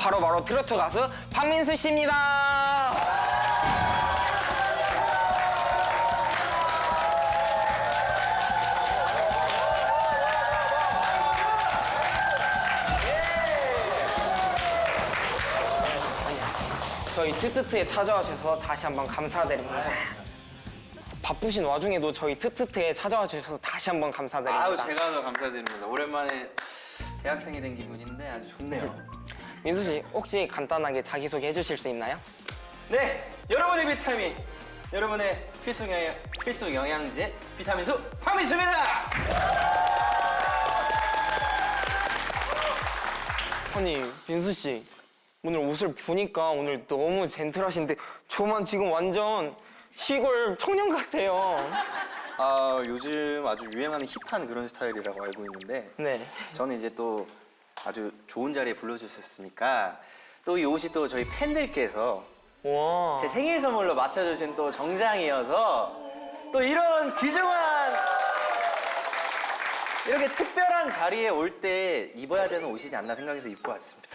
바로 바로 트로트 가수 박민수 씨입니다. 저희 트트트에 찾아와 주셔서 다시 한번 감사드립니다. 바쁘신 와중에도 저희 트트트에 찾아와 주셔서 다시 한번 감사드립니다. 아우 제가 더 감사드립니다. 오랜만에 대학생이 된 기분인데 아주 좋네요. 민수 씨 혹시 간단하게 자기 소개 해주실 수 있나요? 네, 여러분의 비타민, 여러분의 필수 영양 필수 영양제 비타민수 파미수입니다. 아니 민수 씨 오늘 옷을 보니까 오늘 너무 젠틀하신데 저만 지금 완전 시골 청년 같아요. 아 요즘 아주 유행하는 힙한 그런 스타일이라고 알고 있는데 네. 저는 이제 또 아주 좋은 자리에 불러주셨으니까 또 이 옷이 또 저희 팬들께서 와. 제 생일 선물로 맞춰주신 또 정장이어서 또 이런 귀중한 이렇게 특별한 자리에 올 때 입어야 되는 옷이지 않나 생각해서 입고 왔습니다.